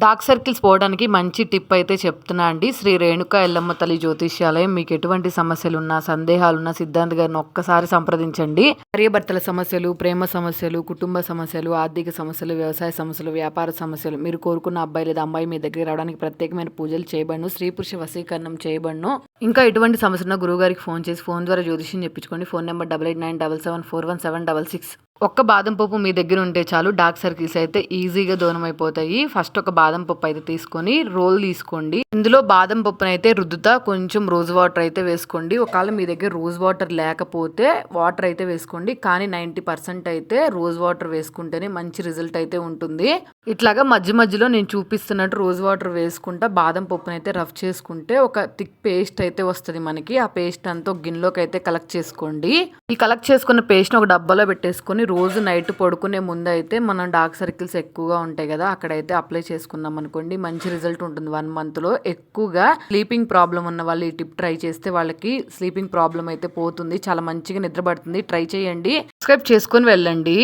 Dark circles పోవడానికి మంచి tip అయితే చెప్తున్నా అండి. శ్రీ రేణుక ఎల్లమ్మ తల్లి జ్యోతిష్యాలయం మీకు ఎటువంటి సమస్యలు ఉన్నా సిద్ధాంత్ గారిని ఒక్కసారి సంప్రదించండి. భార్యాభర్తల సమస్యలు ప్రేమ సమస్యలు కుటుంబ సమస్యలు ఆర్థిక సమస్యలు వ్యవసాయ సమస్యలు వ్యాపార సమస్యలు మీరు కోరుకున్న అబ్బాయి లేదా అమ్మాయి మీ దగ్గర రావడానికి ప్రత్యేకమైన పూజలు చేయబడను స్త్రీ పురుష వశీకరణం చేయబడను. ఇంకా ఎటువంటి సమస్య ఉన్నా గురువు గారికి ఫోన్ చేసి ఫోన్ ద్వారా జ్యోతిష్యం చెప్పించుకోండి. Phone number double eight nine double seven four one seven double six. ఒక్క బాదం పప్పు మీ దగ్గర ఉంటే చాలు. డార్క్ సర్కిల్స్ అయితే ఈజీగా దూరం అయిపోతాయి ఫస్ట్ ఒక బాదం పప్పు అయితే తీసుకొని రోల్ తీసుకోండి. ఇందులో బాదం పప్పును అయితే రుద్దుతా కొంచెం రోజ్ వాటర్ అయితే వేసుకోండి. ఒకవేళ మీ దగ్గర రోజ్ వాటర్ లేకపోతే వాటర్ అయితే వేసుకోండి. కానీ నైంటీ పర్సెంట్ అయితే రోజ్ వాటర్ వేసుకుంటేనే మంచి రిజల్ట్ అయితే ఉంటుంది. ఇట్లాగా మధ్య మధ్యలో నేను చూపిస్తున్నట్టు రోజ్ వాటర్ వేసుకుంటా బాదం పప్పును అయితే రఫ్ చేసుకుంటే ఒక థిక్ పేస్ట్ అయితే వస్తుంది మనకి. ఆ పేస్ట్ అంతా గిన్నెలోకి అయితే కలెక్ట్ చేసుకోండి. ఈ కలెక్ట్ చేసుకున్న పేస్ట్ ఒక డబ్బాలో పెట్టేసుకొని రోజు నైట్ పడుకునే ముందు అయితే మనం డార్క్ సర్కిల్స్ ఎక్కువగా ఉంటాయి కదా అక్కడైతే అప్లై చేసుకున్నాం అనుకోండి. మంచి రిజల్ట్ ఉంటుంది వన్ మంత్లో. ఎక్కువగా స్లీపింగ్ ప్రాబ్లం ఉన్న వాళ్ళు ఈ టిప్ ట్రై చేస్తే వాళ్ళకి స్లీపింగ్ ప్రాబ్లం అయితే పోతుంది. చాలా మంచిగా నిద్ర పడుతుంది. ట్రై చేయండి. సబ్స్క్రైబ్ చేసుకొని వెళ్ళండి.